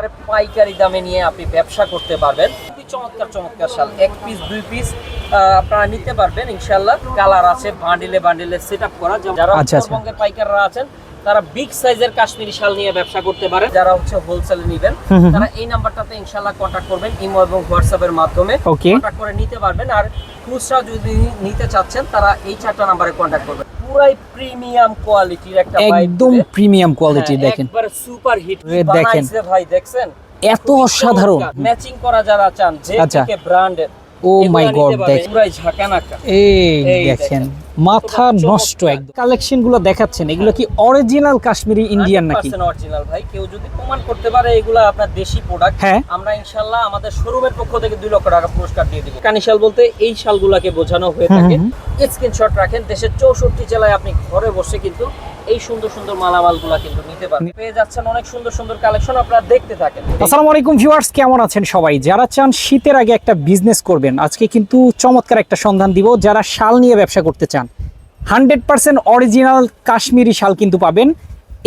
একবারে পাইকারি দামে নিয়ে আপনি ব্যবসা করতে পারবেন। খুবই চমৎকার চমৎকার শাল। এক পিস দুই পিস আপনারা নিতে পারবেন ইনশাল্লাহ কালার আছে বান্ডিলে বান্ডিলে সেট আপ করা। যারা আচ্ছা, আচ্ছা। উত্তরবঙ্গের পাইকাররা আছেন তারা বিগ সাইজের কাশ্মীরি শাল নিয়ে ব্যবসা করতে পারে। যারা হচ্ছে হোলসেলে নেবেন। তারা এই নাম্বারটাতে ইনশাল্লাহ কন্ট্যাক্ট করবেন। ইমো এবং হোয়াটসঅ্যাপের মাধ্যমে. কন্ট্যাক্ট করে নিতে পারবেন। আর খুচরা যদি নিতে চাচ্ছেন তারা এই চারটা নাম্বারে কন্ট্যাক্ট করবেন। পুরাই প্রিমিয়াম কোয়ালিটির একটা একদম প্রিমিয়াম কোয়ালিটি দেখেন। একবার সুপার হিট দেখেন। ভাই দেখছেন এত অসাধারণ। ম্যাচিং করা যারা চান যে। ব্র্যান্ডের ও মাই গড দেখেন পুরাই ঝাঁকানাকা। এই দেখেন। মাথা নষ্ট একদম। কালেকশনগুলো দেখাচ্ছেন এগুলো কি অরিজিনাল কাশ্মীরি ইন্ডিয়ান নাকি? অরিজিনাল ভাই কেউ যদি প্রমাণ করতে পারে এগুলো আপনার দেশি প্রোডাক্ট হ্যাঁ। আমরা ইনশাআল্লাহ আমাদের শোরুমের পক্ষ থেকে দুই লক্ষ টাকা পুরস্কার দিয়ে দিব। কানিশাল বলতে এই শালগুলাকে বোঝানো হয়ে থাকে। স্ক্রিনশট রাখেন দেশের চৌষট্টি জেলায় আপনি ঘরে বসে কিন্তু এই সুন্দর সুন্দর মালামালগুলা কিন্তু নিতে পারবেন পেয়ে যাচ্ছেন অনেক সুন্দর সুন্দর কালেকশন আপনারা দেখতে থাকেন। আসসালামু আলাইকুম ভিউয়ার্স, কেমন আছেন সবাই? যারা চান শীতের আগে একটা বিজনেস করবেন, আজকে কিন্তু চমৎকার একটা সন্ধান দিব। যারা শাল নিয়ে ব্যবসা করতে চান হান্ড্রেড পার্সেন্ট অরিজিনাল কাশ্মীরি শাল কিন্তু পাবেন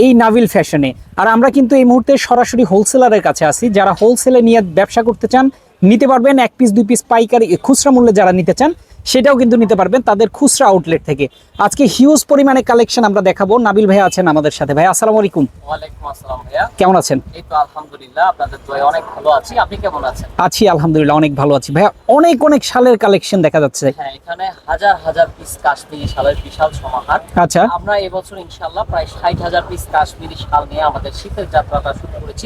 এই নাভিল ফ্যাশনে আর আমরা কিন্তু এই মুহূর্তে সরাসরি হোলসেলারের কাছে আছি। যারা হোলসেলে নিয়ে ব্যবসা করতে চান, নিতে পারবেন এক পিস দুই পিস পাইকারি খুচরা মূল্যে যারা নিতে চান সেটাও কিন্তু নিতে পারবেন তাদের খুচরা আউটলেট থেকে। আজকে হিউজ পরিমাণে কালেকশন আমরা দেখাবো। নাবিল ভাই আছেন আমাদের সাথে। ভাই আসসালামু আলাইকুম। ওয়ালাইকুম আসসালাম ভাইয়া। কেমন আছেন? এই তো আলহামদুলিল্লাহ আপনাদের দোয়ায় অনেক ভালো আছি। আপনি কেমন আছেন? আছি আলহামদুলিল্লাহ অনেক ভালো আছি। ভাইয়া অনেক অনেক শালের কালেকশন দেখা যাচ্ছে। হ্যাঁ এখানে হাজার হাজার পিস কাশ্মীরি শালের বিশাল সমাহার। আচ্ছা। আমরা এবছর ইনশাল্লাহ প্রায় ষাট হাজার পিস কাশ্মীরি শাল নিয়ে আমাদের শীতের যাত্রাটা শুরু করেছি।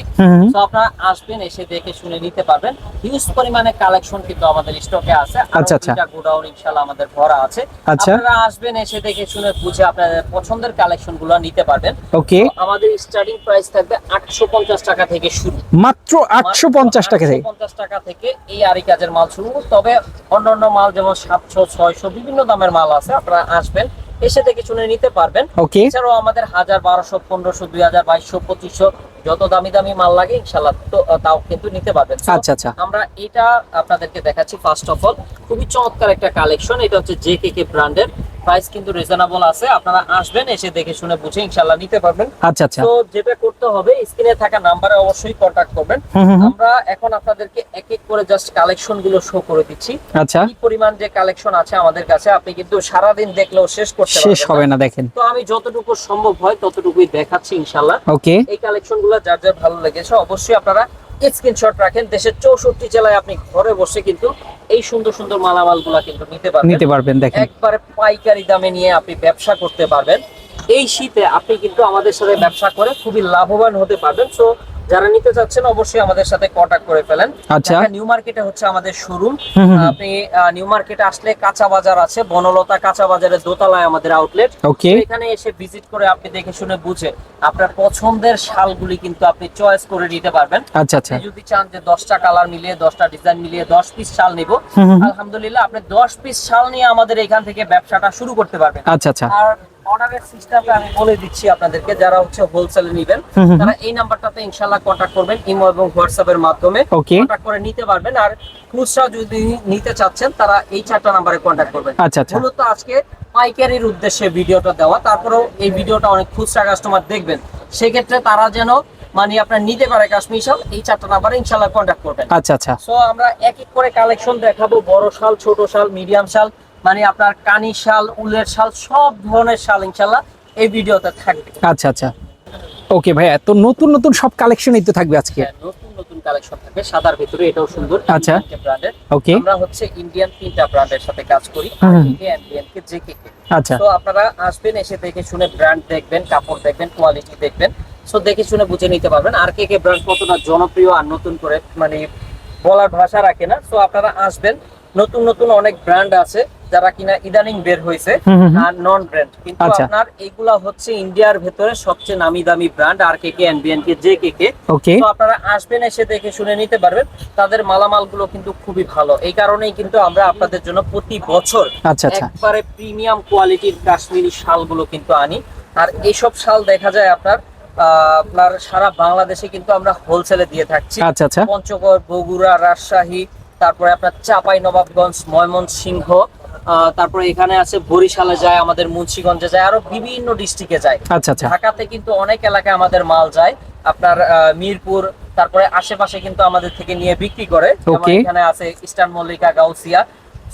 তো আপনারা আসবেন এসে দেখে শুনে নিতে পারবেন। হিউজ পরিমাণে কালেকশন কিন্তু আমাদের স্টকে আছে। আচ্ছা, আচ্ছা। গোডাউন ইনশাল্লাহ আমাদের ভরা আছে। আচ্ছা। আপনারা আসবেন এসে দেখে শুনে বুঝে আপনাদের পছন্দের কালেকশনগুলো নিতে পারবেন। ওকে। আমাদের স্টার্টিং প্রাইস থাকবে আটশো পঞ্চাশ টাকা থেকে শুরু। মাত্র আটশো পঞ্চাশ টাকা থেকে। পঞ্চাশ টাকা থেকে এই আরি কাজের মাল শুরু। তবে অন্যান্য মাল যেমন সাতশো ছয়শো বিভিন্ন দামের মাল আছে আপনারা আসবেন। এসে দেখে শুনে নিতে পারবেন। ওকে এছাড়াও আমাদের হাজার বারোশো পনেরোশো দুই হাজার বাইশশো পঁচিশশো যত দামি দামি মাল লাগে ইনশাল্লাহ তো তাও কিন্তু নিতে পারবেন। আচ্ছা আচ্ছা। আমরা এটা আপনাদেরকে দেখাচ্ছি ফার্স্ট অফ অল খুবই চমৎকার একটা কালেকশন এটা হচ্ছে জে কে কে ব্র্যান্ডের প্রাইস কিন্তু রিজনেবল আছে। আপনারা আসবেন এসে দেখে শুনে বুঝে ইনশাল্লাহ নিতে পারবেন। আচ্ছা আচ্ছা। তো যেটা করতে হবে স্ক্রিনে থাকা নাম্বারে অবশ্যই কন্ট্যাক্ট করবেন। আমরা এখন আপনাদেরকে এক এক করে জাস্ট কালেকশনগুলো শো করে দিচ্ছি। আচ্ছা। কি পরিমাণ যে কালেকশন আছে আমাদের কাছে আপনি কিন্তু সারাদিন দেখলেও শেষ করতে পারবেন শেষ হবে না দেখেন। তো আমি যতটুকু সম্ভব হয় ততটুকুই দেখাচ্ছি ইনশাল্লাহ ওকে। এই কালেকশনগুলো যার যার ভালো লেগেছে অবশ্যই আপনারা স্ক্রিনশট রাখেন। দেশের চৌষট্টি জেলায় আপনি ঘরে বসে কিন্তু এই সুন্দর সুন্দর মালামালগুলা কিন্তু নিতে পারবেন। নিতে পারবেন দেখেন। একবারে পাইকারি দামে নিয়ে আপনি ব্যবসা করতে পারবেন। এই শীতে আপনি কিন্তু আমাদের সাথে ব্যবসা করে খুবই লাভবান হতে পারবেন। সো যারা নিতে চাচ্ছেন অবশ্যই আমাদের সাথে কন্ট্যাক্ট করে ফেলেন। আচ্ছা। নিউ মার্কেটে হচ্ছে আমাদের শোরুম। আপনি নিউ মার্কেটে আসলে কাঁচা বাজার আছে বনলতা কাঁচা বাজারের দোতলায় আমাদের আউটলেট ওকে এখানে এসে ভিজিট করে আপনি দেখে শুনে বুঝে আপনার পছন্দের শালগুলি কিন্তু আপনি চয়েস করে নিতে পারবেন। আচ্ছা আচ্ছা। যদি চান যে দশটা কালার মিলিয়ে দশটা ডিজাইন মিলিয়ে দশ পিস শাল নিব হুম হুম হুম। আলহামদুলিল্লাহ আপনি দশ পিস শাল নিয়ে আমাদের এখান থেকে ব্যবসাটা শুরু করতে পারবেন। আচ্ছা আচ্ছা। আর অর্ডারের সিস্টেমটা আমি বলে দিচ্ছি আপনাদেরকে যারা হচ্ছে হোলসেলে নেবেন। তারা এই নাম্বারটাতে ইনশাল্লাহ কন্ট্যাক্ট করবেন ইমো এবং মাধ্যমে। ওকে। কন্ট্যাক্ট করে নিতে পারবেন আর খুচরা যদি নিতে চাচ্ছেন তারা এই চারটা নাম্বারে কন্ট্যাক্ট করবেন। আচ্ছা আচ্ছা। মূলত আজকে পাইকারির উদ্দেশ্যে ভিডিওটা দেওয়া তারপরেও এই ভিডিওটা অনেক খুচরা কাস্টমার দেখবেন। সেক্ষেত্রে তারা যেন মানে আপনার নিতে পারে কাশ্মীর শাল এই চারটা নাম্বারে ইনশাল্লাহ কন্ট্যাক্ট করবেন। আচ্ছা আচ্ছা। সো আমরা এক এক করে কালেকশন দেখাবো বড় শাল ছোট শাল মিডিয়াম শাল। মানে আপনার কানি শাল উলের শাল সব ধরনের শাল ইনশাল্লাহ এই ভিডিওতে থাকবে। আচ্ছা আচ্ছা। ওকে ভাইয়া তো নতুন নতুন সব কালেকশনই তো থাকবে আজকে? হ্যাঁ, নতুন নতুন কালেকশন থাকবে সাদার ভিতরে এটাও সুন্দর আচ্ছা। ব্র্যান্ডের ওকে। আমরা হচ্ছে ইন্ডিয়ান তিনটা ব্র্যান্ডের সাথে কাজ করি হুম। কে জেকে আচ্ছা। তো আপনারা আসবেন এসে দেখে শুনে ব্র্যান্ড দেখবেন কাপড় দেখবেন কোয়ালিটি দেখবেন। সো দেখে শুনে বুঝে নিতে পারবেন আর কে কে ব্র্যান্ড কতটা জনপ্রিয় আর নতুন করে মানে বলার ভাষা রাখে না। সো আপনারা আসবেন নতুন নতুন অনেক ব্র্যান্ড আছে। যারা কিনা ইদানিং বের হয়েছে। আর নন ব্র্যান্ড কিন্তু আচ্ছা। আপনার এগুলা হচ্ছে ইন্ডিয়ার ভেতরে সবচেয়ে নামি দামি ব্র্যান্ড আর কে কে এনবিএন কে জে কে কে। তো আপনারা আসবেন এসে দেখে শুনে নিতে পারবেন। তাদের মালামালগুলো কিন্তু খুবই ভালো। এই কারণেই কিন্তু আমরা আপনাদের জন্য প্রতি বছর আচ্ছা আচ্ছা। একবারে প্রিমিয়াম কোয়ালিটির কাশ্মীরি শালগুলো কিন্তু আনি। আর এইসব শাল দেখা যায় আপনার আহ, আপনার সারা বাংলাদেশে কিন্তু আমরা হোলসেলে দিয়ে থাকছি। আচ্ছা আচ্ছা। পঞ্চগড় বগুড়া রাজশাহী তারপরে আপনার চাপাই নবাবগঞ্জ ময়মনসিংহ তারপরে এখানে আছে বরিশালে যায় আমাদের মুন্সিগঞ্জে যায় আরও বিভিন্ন ডিস্ট্রিক্টে যায়। আচ্ছা আচ্ছা। ঢাকাতে কিন্তু অনেক এলাকায় আমাদের মাল যায়। আপনার মিরপুর তারপরে আশেপাশে কিন্তু আমাদের থেকে নিয়ে বিক্রি করে। এখানে আছে ইস্টার্ন মল্লিকা গাউসিয়া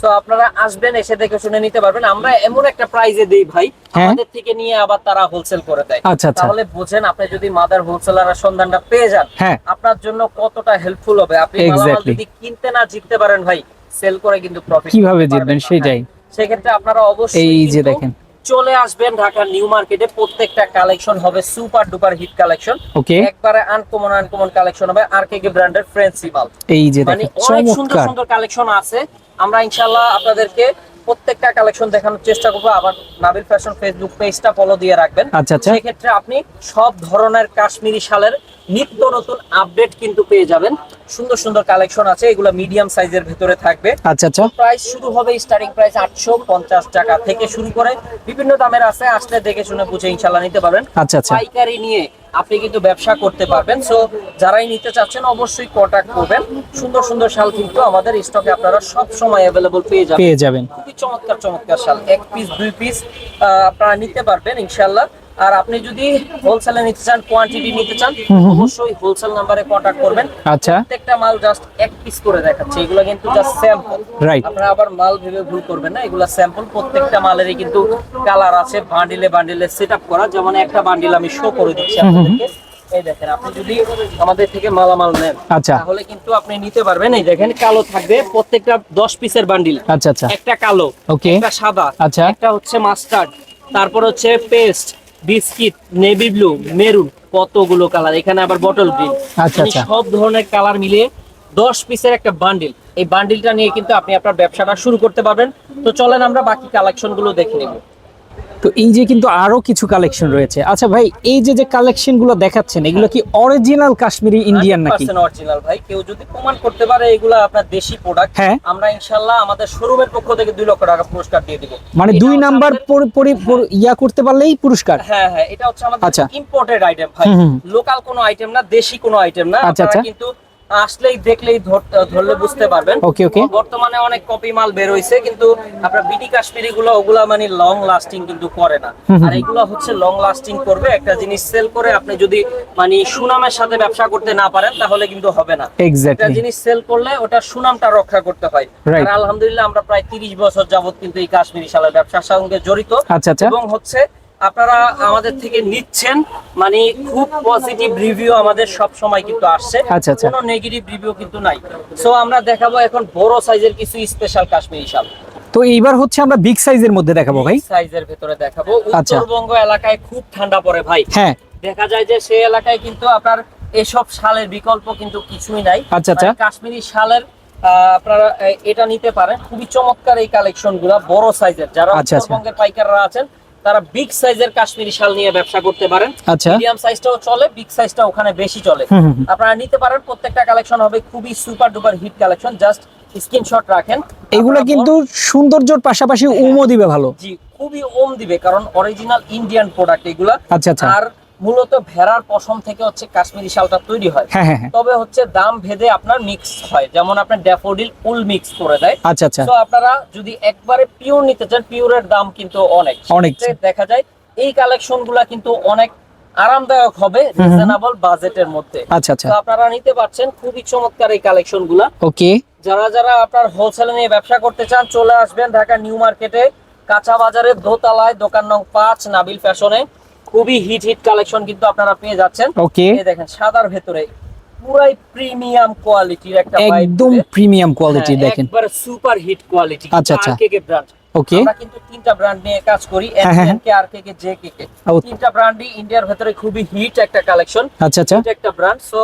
সো আপনারা আসবেন এসে দেখে শুনে নিতে পারবেন। আমরা এমন একটা প্রাইজে দেই ভাই হ্যাঁ। আমাদের থেকে নিয়ে আবার তারা হোলসেল করে দেয়। আচ্ছা আচ্ছা। তাহলে বুঝেন আপনি যদি মাদার হোলসেলারের সন্ধানটা পেয়ে যান হ্যাঁ। আপনার জন্য কতটা হেল্পফুল হবে। আপনি যদি কিনতে না জিততে পারেন ভাই সেল করে কিন্তু প্রফিট কীভাবে জিতবেন সেটাই সেক্ষেত্রে আপনারা অবশ্যই এই যে দেখেন। চলে আসবেন ঢাকার নিউ মার্কেটে। প্রত্যেকটা কালেকশন হবে super duper hit collection okay একবারে আনকমন আনকমন কালেকশন হবে আর কে ব্র্যান্ডের প্রিন্সিপাল এই যে মানে দেখেন অনেক সুন্দর সুন্দর কালেকশন আছে। আমরা ইনশাআল্লাহ আপনাদেরকে প্রত্যেকটা কালেকশন দেখানোর চেষ্টা করব। আবার নাবিল ফ্যাশন ফেসবুক পেজটা ফলো দিয়ে রাখবেন। আচ্ছা আচ্ছা। সেক্ষেত্রে আপনি সব ধরনের কাশ্মীরি শালের নিত্য নতুন আপডেট কিন্তু পেয়ে যাবেন। সুন্দর সুন্দর কালেকশন আছে এগুলো মিডিয়াম সাইজের ভিতরে থাকবে। আচ্ছা আচ্ছা। প্রাইস শুরু হবে স্টার্টিং প্রাইস আটশো পঞ্চাশ টাকা থেকে শুরু করে বিভিন্ন দামের আছে আসলে দেখে শুনে বুঝে ইনশাল্লাহ নিতে পারবেন। আচ্ছা আচ্ছা। পাইকারি নিয়ে আপনি কিন্তু ব্যবসা করতে পারবেন। সো যারাই নিতে চাচ্ছেন অবশ্যই কন্টাক্ট করবেন। সুন্দর সুন্দর শাল কিন্তু আমাদের স্টকে আপনারা সব সময় অ্যাভেলেবল পেয়ে যাবেন। পেয়ে যাবেন। খুবই চমৎকার চমৎকার শাল। এক পিস দুই পিস আপনারা নিতে পারবেন ইনশাল্লাহ আর আপনি যদি হোলসেলে নিতে চান কোয়ান্টিটি নিতে চান। অবশ্যই হোলসেল নাম্বারে কন্টাক্ট করবেন। আচ্ছা। প্রত্যেকটা মাল জাস্ট এক পিস করে দেখাচ্ছে। এগুলো কিন্তু জাস্ট স্যাম্পল রাইট আপনারা আবার মাল ভেবে ভুল করবেন না এগুলা স্যাম্পল প্রত্যেকটা মালেরই কিন্তু কালার আছে বান্ডিলে বান্ডিলে সেট আপ করা। যেমন একটা বান্ডিল আমি শো করে দিচ্ছি। আপনাদেরকে। এই দেখেন আপনি যদি আমাদের থেকে মালামাল নেন আচ্ছা। তাহলে কিন্তু আপনি নিতে পারবেন। এই দেখেন কালো থাকবে প্রত্যেকটা দশ পিসের বান্ডিল আচ্ছা আচ্ছা। একটা কালো ওকে একটা সাদা আচ্ছা। একটা হচ্ছে মাস্টার্ড তারপর হচ্ছে paste biscuit navy blue maroon কতগুলো কালার? এখানে আবার বটল গ্রিন। আচ্ছা, আচ্ছা। সব ধরনের কালার মিলিয়ে দশ পিসের একটা বান্ডিল। এই বান্ডিলটা নিয়ে কিন্তু আপনি আপনার ব্যবসাটা শুরু করতে পারবেন। তো চলেন আমরা বাকি কালেকশনগুলো দেখে নিব। তো এই যে কিন্তু আরও কিছু কালেকশন রয়েছে আচ্ছা ভাই এই যে যে কালেকশনগুলো দেখাচ্ছেন এগুলো কি অরিজিনাল কাশ্মীরি ইন্ডিয়ান নাকি অরিজিনাল ভাই কেউ যদি প্রমাণ করতে পারে এগুলো আপনার দেশি প্রোডাক্ট হ্যাঁ। আমরা ইনশাল্লাহ আমাদের শোরুমের পক্ষ থেকে দুই লক্ষ টাকা পুরস্কার দিয়ে দিব মানে দুই নাম্বার পরি- ইয়া করতে পারলেই পুরস্কার হ্যাঁ হ্যাঁ এটা হচ্ছে আমাদের আচ্ছা। ইম্পোর্টেড আইটেম ভাই। লোকাল কোনো আইটেম না দেশি কোনো আইটেম না আচ্ছা, আচ্ছা। কিন্তু আসলেই দেখলেই ধরলে বুঝতে পারবেন। ওকে, ওকে। বর্তমানে অনেক কপি মাল বের হইছে কিন্তু আপনার বিটি কাশ্মীরি গুলো ওগুলা মানে লং লাস্টিং কিন্তু করে না। আর এগুলো হচ্ছে লং লাস্টিং করবে একটা জিনিস সেল করে আপনি যদি মানে সুনামের সাথে ব্যবসা করতে না পারেন তাহলে কিন্তু হবে না। একটা জিনিস সেল করলে ওটা সুনামটা রক্ষা করতে হয়। আর আলহামদুলিল্লাহ আমরা প্রায় তিরিশ বছর যাবত কিন্তু এই কাশ্মীরি শালের ব্যবসার সঙ্গে জড়িত। আচ্ছা আচ্ছা। এবং হচ্ছে আপনারা আমাদের থেকে নিচ্ছেন মানে খুব পজিটিভ রিভিউ আমাদের সব সময় কিন্তু আসছে। আচ্ছা, আচ্ছা। কোনো নেগেটিভ রিভিউ কিন্তু নাই। সো আমরা দেখাবো এখন বড় সাইজের কিছু স্পেশাল কাশ্মীরি শাল। তো এইবার হচ্ছে আমরা বিগ সাইজের মধ্যে দেখাবো ভাই। সাইজের ভিতরে দেখাবো। আচ্ছা। উত্তরবঙ্গ এলাকায় খুব ঠান্ডা পড়ে ভাই। হ্যাঁ। দেখা যায় যে সেই এলাকায় কিন্তু আপনার এসব শালের বিকল্প কিন্তু কিছুই নাই। আচ্ছা, আচ্ছা। মানে কাশ্মীরি শালের আপনারা এটা নিতে পারেন। খুবই চমৎকার এই কালেকশনগুলা বড় সাইজের যারা। উত্তরবঙ্গের পাইকাররা আছেন তারা বিগ সাইজের কাশ্মীরি শাল নিয়ে ব্যবসা করতে পারেন। আচ্ছা। মিডিয়াম সাইজটাও চলে বিগ সাইজটা ওখানে বেশি চলে। আপনারা নিতে পারেন প্রত্যেকটা কালেকশন হবে খুবই super duper hit collection just screenshot রাখেন। এগুলো কিন্তু সৌন্দর্যর পাশাপাশি উমও দিবে ভালো। জি খুবই ওম দিবে কারণ অরিজিনাল ইন্ডিয়ান প্রোডাক্ট এগুলা। আচ্ছা আচ্ছা। আর মূলত ভেড়ার পশম থেকে হচ্ছে কাশ্মীরি শালটা তৈরি হয়। হ্যাঁ হ্যাঁ হ্যাঁ। তবে হচ্ছে দাম ভেদে আপনার মিক্স হয়। যেমন আপনার ড্যাফোডিল উল মিক্স করে দেয়। আচ্ছা আচ্ছা। তো আপনারা যদি একবারে পিওর নিতে চান পিওরের দাম কিন্তু অনেক। অনেক। দেখা যায় এই কালেকশনগুলা কিন্তু অনেক আরামদায়ক হবে রিজনেবল বাজেটের মধ্যে। আচ্ছা আচ্ছা। তো আপনারা নিতে পারছেন খুবই চমৎকার এই কালেকশনগুলা। ওকে যারা যারা আপনার হোলসেল নিয়ে ব্যবসা করতে চান চলে আসবেন ঢাকা নিউ মার্কেটে কাঁচা বাজারের দোতলায় দোকান নং পাঁচ নাবিল ফ্যাশনে। খুবই হিট হিট কালেকশন কিন্তু আপনারা পেয়ে যাচ্ছেন। ওকে এই দেখেন সাদার ভেতরে পুরাই প্রিমিয়াম কোয়ালিটির একটা একদম প্রিমিয়াম কোয়ালিটি দেখেন। একবারে সুপার হিট কোয়ালিটি আচ্ছা, আচ্ছা। আরকেকে ব্র্যান্ড ওকে আমরা কিন্তু তিনটা ব্র্যান্ড নিয়ে কাজ করি হ্যাঁ, হ্যাঁ। N K R K K J K K ও। তিনটা ব্র্যান্ডই ইন্ডিয়ার ভেতরে খুবই হিট একটা কালেকশন আচ্ছা আচ্ছা। এটা একটা ব্র্যান্ড সো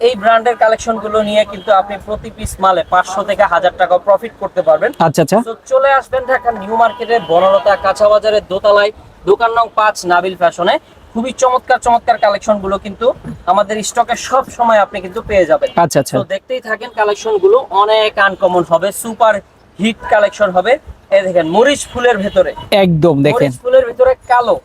এই ব্র্যান্ডের কালেকশনগুলো নিয়ে কিন্তু আপনি প্রতি পিস মালে পাঁচশো থেকে হাজার টাকা প্রফিট করতে পারবেন। আচ্ছা আচ্ছা। তো চলে আসবেন ঢাকা নিউ মার্কেটের বনলতা কাঁচা বাজারের দোতলায়। দোকান নং পাঁচ নাবিল ফ্যাশনে। খুবই চমৎকার চমৎকার কালেকশনগুলো কিন্তু আমাদের স্টকে সব সময় আপনি কিন্তু পেয়ে যাবেন। আচ্ছা আচ্ছা। তো দেখতেই থাকেন কালেকশনগুলো অনেক আনকমন হবে সুপার হিট কালেকশন হবে। এই দেখেন মরিচ ফুলের ভেতরে। একদম দেখেন। মরিচ ফুলের ভেতরে কালো।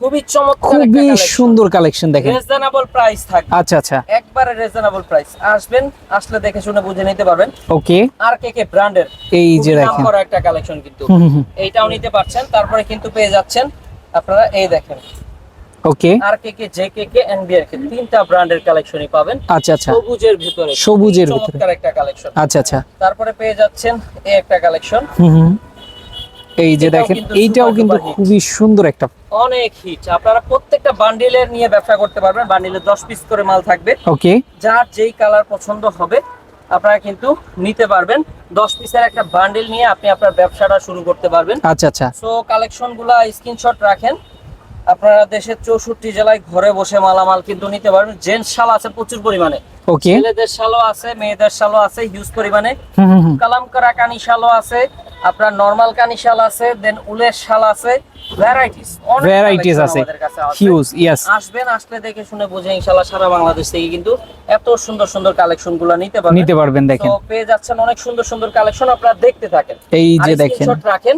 খুবই চমৎকার খুবই সুন্দর কালেকশন দেখেন। রিজনেবল প্রাইস থাকবে। আচ্ছা আচ্ছা। একবারে রিজনেবল প্রাইস আসবেন আসলে দেখে শুনে বুঝে নিতে পারবেন। ওকে আর কে কে ব্র্যান্ডের এই যে দেখেন। নামকরা একটা কালেকশন কিন্তু। এইটাও নিতে পারছেন তারপরে কিন্তু পেয়ে যাচ্ছেন আপনারা এই দেখেন। Okay R K K J K K N N B R K তিনটা ব্র্যান্ডের কালেকশনই পাবেন। আচ্ছা আচ্ছা। সবুজের ভিতরে। সবুজের ভিতরে। চমৎকার একটা কালেকশন আচ্ছা আচ্ছা। তারপরে পেয়ে যাচ্ছেন এই একটা কালেকশন হুম হুম। এই যে দেখেন এইটাও কিন্তু খুবই সুন্দর একটা অনেক হিট আপনারা প্রত্যেকটা বান্ডিলের নিয়ে ব্যবসা করতে পারবেন। বান্ডিলে দশ পিস করে মাল থাকবে। ওকে যার যেই কালার পছন্দ হবে আপনারা কিন্তু নিতে পারবেন। দশ পিসের একটা বান্ডিল নিয়ে আপনি আপনার ব্যবসাটা শুরু করতে পারবেন। আচ্ছা আচ্ছা। সো কালেকশনগুলা স্ক্রিনশট রাখেন। আপনারা দেশের চৌষট্টি জেলায় ঘরে বসে মালামাল কিন্তু নিতে পারবেন। জেন্টস শাল আছে প্রচুর পরিমাণে। ওকে ছেলেদের শালও আছে মেয়েদের শালও আছে হিউজ পরিমাণে। হুম হুম হুম। কালাম করা কানি শালও আছে আপনার নরমাল কানি শাল আছে দেন উলের শাল আছে। ভ্যারাইটিস আছে। হিউজ ইয়েস আসবেন আসলে দেখে শুনে বুঝে ইনশাল্লাহ সারা বাংলাদেশ থেকে কিন্তু এত সুন্দর সুন্দর কালেকশনগুলো নিতে পারবেন। নিতে পারবেন দেখেন। তো পেয়ে যাচ্ছেন অনেক সুন্দর সুন্দর কালেকশন আপনারা দেখতে থাকেন। এই যে দেখেন। রাখেন।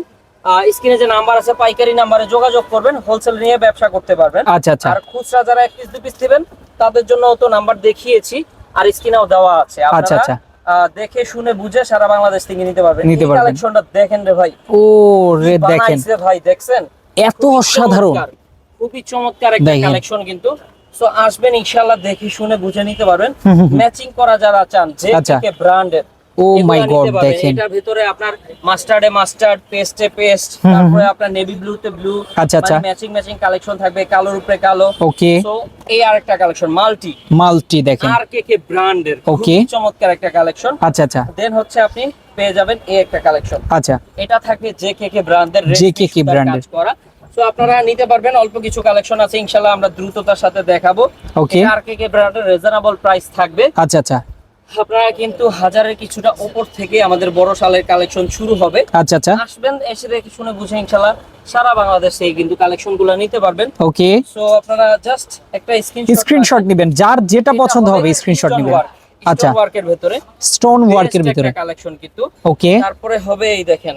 স্ক্রিনে যে নাম্বার আছে পাইকারি নাম্বারে যোগাযোগ করবেন হোলসেল নিয়ে ব্যবসা করতে পারবেন। আচ্ছা আচ্ছা। আর খুচরা যারা এক পিস দু পিস দিবেন তাদের জন্য তো নাম্বার দেখিয়েছি আর স্ক্রিনেও দেওয়া আছে। আচ্ছা, আচ্ছা। দেখে শুনে বুঝে সারা বাংলাদেশ থেকে নিতে পারবেন। নিতে পারবেন। কালেকশনটা দেখেন রে ভাই। ও রে দেখেন। ভাই দেখছেন? এত অসাধারণ। খুবই চমৎকার একটা কালেকশন কিন্তু। সো আসবেন ইনশাআল্লাহ দেখে শুনে বুঝে নিতে পারবেন। ম্যাচিং করা যারা চান যে আচ্ছা। থেকে ব্র্যান্ডের ও মাই গড দেখেন। এটার ভিতরে আপনার মাস্টার্ডে মাস্টার্ড পেস্টে পেস্ট তারপরে আপনার নেভি ব্লুতে ব্লু আচ্ছা, আচ্ছা। ম্যাচিং ম্যাচিং কালেকশন থাকবে কালোর উপরে কালো। ওকে সো এই আরেকটা কালেকশন মাল্টি মাল্টি দেখেন। আর কে কে ব্র্যান্ডের Okay. চমৎকার একটা কালেকশন আচ্ছা আচ্ছা। দেন হচ্ছে আপনি পেয়ে যাবেন এই একটা কালেকশন আচ্ছা। এটা থাকবে জে কে কে ব্র্যান্ডের JKK brand এর। কাজ করা। সো আপনারা নিতে পারবেন অল্প কিছু কালেকশন আছে ইনশাআল্লাহ আমরা দ্রুততার সাথে দেখাবো। Okay. আর কে কে ব্র্যান্ডের রিজনেবল প্রাইস থাকবে। আচ্ছা আচ্ছা। আপনারা কিন্তু হাজারের কিছুটা উপর থেকে আমাদের বড় সালের কালেকশন শুরু হবে। আচ্ছা আচ্ছা। আসবেন এসে দেখে শুনে বুঝে ইনশাআল্লাহ সারা বাংলাদেশ থেকে কিন্তু কালেকশনগুলো নিতে পারবেন। ওকে সো আপনারা জাস্ট একটা স্ক্রিনশট স্ক্রিনশট নেবেন যার যেটা পছন্দ হবে স্ক্রিনশট নেবেন। আচ্ছা। ওয়ার্কের ভেতরে। স্টোন ওয়ার্কের ভিতরে। কালেকশন কিন্তু। ওকে তারপরে হবে এই দেখেন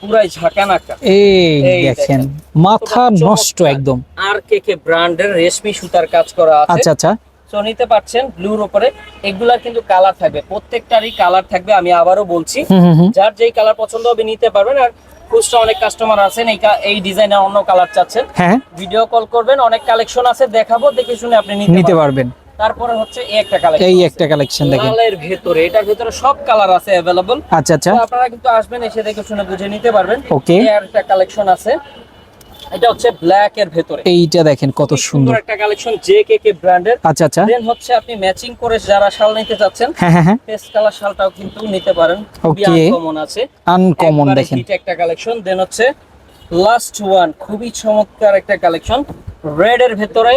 পুরাই ঝাঁকানাকা। এই দেখেন। মাথা নষ্ট একদম। আর কে কে ব্র্যান্ডের রেশমি সুতার কাজ করা আছে আচ্ছা আচ্ছা। সো নিতে পারছেন ব্লুর উপরে। এগুলা কিন্তু কালার থাকবে প্রত্যেকটারই কালার থাকবে আমি আবারও বলছি। যার যেই কালার পছন্দ হবে নিতে পারবেন আর খুচরা অনেক কাস্টমার আছেন এই এই ডিজাইনের অন্য কালার চাচ্ছেন। হ্যাঁ। ভিডিও কল করবেন অনেক কালেকশন আছে দেখাবো দেখে শুনে আপনি নিতে পারবেন। তারপরে হচ্ছে এই একটা কালেকশন এই একটা কালেকশন দেখেন। লালের ভেতরে এটার ভেতরে সব কালার আছে অ্যাভেলেবল আচ্ছা আচ্ছা। আপনারা কিন্তু আসবেন এসে দেখে শুনে বুঝে নিতে পারবেন. এই আর একটা কালেকশন আছে। এটা হচ্ছে ব্ল্যাক এর ভেতরে। এইটা দেখেন কত সুন্দর একটা কালেকশন জে কে কে ব্র্যান্ডের আচ্ছা আচ্ছা। দেন হচ্ছে আপনি ম্যাচিং করে যারা শাল নিতে চাচ্ছেন হ্যাঁ হ্যাঁ হ্যাঁ। পেস্ট কালার শালটাও কিন্তু নিতে পারেন। Okay. আনকমন আছে। আনকমন দেখেন। hit একটা কালেকশন দেন হচ্ছে লাস্ট ওয়ান খুবই চমৎকার একটা কালেকশন রেড এর ভেতরে।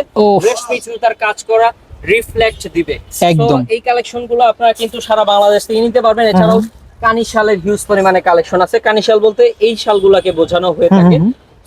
রেশমি সুতার কাজ করা। রিফ্লেক্ট দিবে। একদম। এই কালেকশনগুলো আপনারা কিন্তু সারা বাংলাদেশ থেকে নিতে পারবেন। এছাড়াও কানি শালের হিউজ পরিমাণে কালেকশন আছে। কানি শাল বলতে এই শালগুলাকে বোঝানো হয়ে থাকে।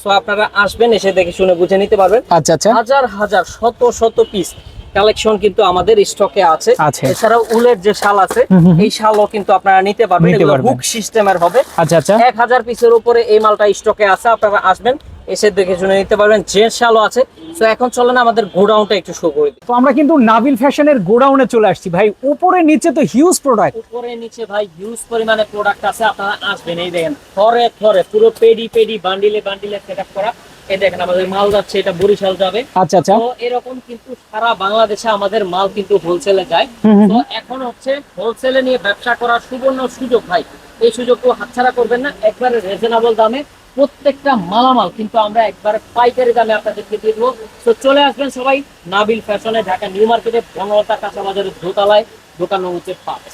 সো আপনারা আসবেন এসে দেখে শুনে বুঝে নিতে পারবেন। আচ্ছা আচ্ছা। হাজার হাজার শত শত পিস কালেকশন কিন্তু আমাদের স্টকে আছে। এছাড়াও উলের যে শাল আছে। এই শালও কিন্তু আপনারা নিতে পারবেন। হুক সিস্টেমের হবে। আচ্ছা আচ্ছা। এক হাজার পিসের উপরে এই মালটা স্টকে আছে। আপনারা আসবেন এসে দেখে শুনে নিতে পারবেন যে শালও আছে। তো এখন চলেন আমাদের গোডাউনটা একটু শো করে দিই। তো আমরা কিন্তু নাবিল ফ্যাশনের গোডাউনে চলে আসছি। ভাই উপরে নিচে তো হিউজ প্রোডাক্ট উপরে নিচে ভাই হিউজ পরিমাণে প্রোডাক্ট আছে আপনারা আসবেন এই দেখেন থরে থরে পুরো পেডি পেডি বান্ডিলে বান্ডিলে সেটআপ করা। এই দেখেন আমাদের মাল যাচ্ছে এটা বরিশাল যাবে। আচ্ছা আচ্ছা। তো এরকম কিন্তু সারা বাংলাদেশে আমাদের মাল কিন্তু হোলসেলে যায়। তো এখন হচ্ছে হোলসেলে নিয়ে ব্যবসা করার সুবর্ণ সুযোগ ভাই। এই সুযোগকে হাতছাড়া করবেন না একবারে রিজনেবল দামে প্রত্যেকটা মালামাল, কিন্তু আমরা একবার পাইকারি দামে আপনাদেরকে দিয়ে দেবো। তো চলে আসবেন সবাই নাবিল ফ্যাশনে, ঢাকা নিউ মার্কেটে বনলতা কাঁচা বাজারের দোতলায়, দোকান হচ্ছে পাঁচ।